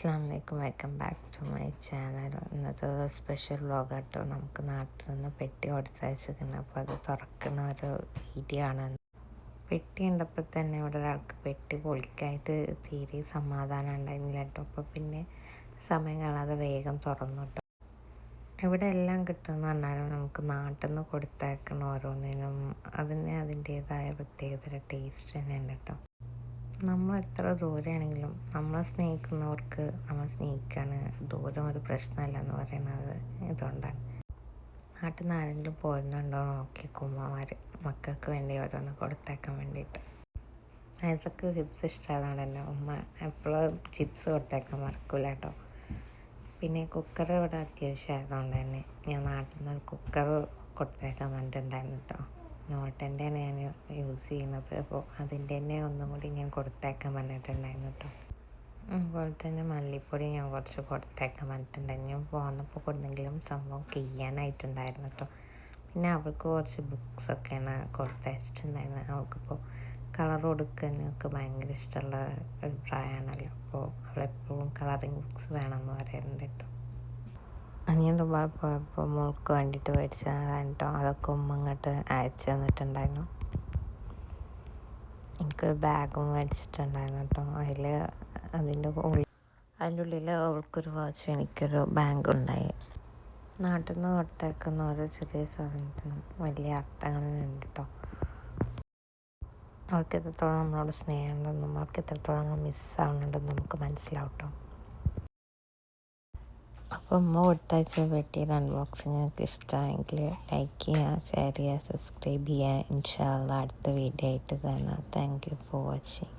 അലൈക്കും welcome back to my channel. ഇന്നത്തെ special vlog കേട്ടോ നമുക്ക് നാട്ടിൽ നിന്ന് പെട്ടി കൊടുത്തയച്ചിരിക്കുന്നത് അപ്പോൾ അത് തുറക്കുന്ന ഒരു വീഡിയോ ആണ്. പെട്ടി കണ്ടപ്പോൾ തന്നെ ഇവിടെ ഒരാൾക്ക് പെട്ടി പൊളിക്കായിട്ട് തീരെ സമാധാനം ഉണ്ടായിരുന്നില്ല കേട്ടോ. അപ്പോൾ പിന്നെ സമയം കാണാതെ വേഗം തുറന്നു കേട്ടോ. ഇവിടെ എല്ലാം കിട്ടുമെന്ന് പറഞ്ഞാലും നമുക്ക് നാട്ടിൽ നിന്ന് കൊടുത്തയക്കുന്ന ഓരോന്നിനും അതിന് അതിന്റേതായ പ്രത്യേകതര ടേസ്റ്റ് തന്നെ ഉണ്ട് കേട്ടോ. നമ്മൾ എത്ര ദൂരെയാണെങ്കിലും നമ്മളെ സ്നേഹിക്കുന്നവർക്ക് നമ്മൾ സ്നേഹിക്കാൻ ദൂരം ഒരു പ്രശ്നമല്ല എന്ന് പറയുന്നത് ഇതുകൊണ്ടാണ്. നാട്ടിൽ നിന്ന് ആരെങ്കിലും പോരുന്നുണ്ടോ നോക്കി കുമ്മമാർ മക്കൾക്ക് വേണ്ടി ഓരോന്ന് കൊടുത്തേക്കാൻ വേണ്ടിയിട്ട്. ഐസക്ക് ചിപ്സ് ഇഷ്ടമായതുകൊണ്ട് തന്നെ ഉമ്മ എപ്പോഴും ചിപ്സ് കൊടുത്തേക്കാൻ മറക്കില്ല കേട്ടോ. പിന്നെ കുക്കർ ഇവിടെ അത്യാവശ്യമായതുകൊണ്ട് തന്നെ ഞാൻ നാട്ടിൽ നിന്ന് കുക്കർ കൊടുത്തേക്കാൻ വേണ്ടിയിട്ടുണ്ടായിരുന്നു കേട്ടോ. നോട്ടന്റെയാണ് ഞാൻ യൂസ് ചെയ്യുന്നത്. അപ്പോൾ അതിന്റെ തന്നെ ഒന്നും കൂടി ഞാൻ കൊടുത്തേക്കാൻ പറഞ്ഞിട്ടുണ്ടായിരുന്നു കേട്ടോ. അതുപോലെ തന്നെ മല്ലിപ്പൊടി ഞാൻ കുറച്ച് കൊടുത്തേക്കാൻ പറഞ്ഞിട്ടുണ്ടായിരുന്നു. ഞാൻ പോന്നപ്പോൾ കൊടുത്തെങ്കിലും സംഭവം ചെയ്യാനായിട്ടുണ്ടായിരുന്നു കേട്ടോ. പിന്നെ അവൾക്ക് കുറച്ച് ബുക്സൊക്കെയാണ് കൊടുത്തയച്ചിട്ടുണ്ടായിരുന്നത് അവൾക്കിപ്പോൾ കളർ കൊടുക്കാനൊക്കെ ഭയങ്കര ഇഷ്ടമുള്ള അഭിപ്രായമാണല്ലോ പ്രായമാണല്ലോ. അപ്പോൾ അവളെപ്പോഴും കളറിങ് ബുക്സ് വേണമെന്ന് പറയാറുണ്ട് കേട്ടോ. അനിയൻ ദുബായ് പോയപ്പോൾ മോൾക്ക് വേണ്ടിയിട്ട് മേടിച്ചതാണ് കേട്ടോ. അതൊക്കെ ഉമ്മ ഇങ്ങോട്ട് അയച്ചു തന്നിട്ടുണ്ടായിരുന്നു. എനിക്കൊരു ബാഗും മേടിച്ചിട്ടുണ്ടായിരുന്നു കേട്ടോ. അതിൽ അതിന്റെ ഉള്ളിൽ അതിന്റെ ഉള്ളിൽ അവൾക്കൊരു വാച്ച് എനിക്കൊരു ബാങ്ക് ഉണ്ടായി. നാട്ടിൽ നിന്ന് കൊടുത്തേക്കുന്ന ഓരോ ചെറിയ സാധനത്തിനും വലിയ അർത്ഥങ്ങളുണ്ട് കേട്ടോ. അവർക്ക് എത്രത്തോളം നമ്മളോട് സ്നേഹമുണ്ടെന്നും അവർക്ക് എത്രത്തോളം മിസ്സാവുന്നുണ്ടെന്നും നമുക്ക് മനസ്സിലാവും കേട്ടോ. അപ്പോൾ ഉമ്മ കൊടുത്തയച്ച പെട്ടിയുടെ അൺബോക്സിങ് നിങ്ങൾക്ക് ഇഷ്ടമായെങ്കിൽ ലൈക്ക് ചെയ്യുക ഷെയർ ചെയ്യുക സബ്സ്ക്രൈബ് ചെയ്യുക. ഇൻഷാല്ല അടുത്ത വീഡിയോ ആയിട്ട് കാണാം. Thank you for watching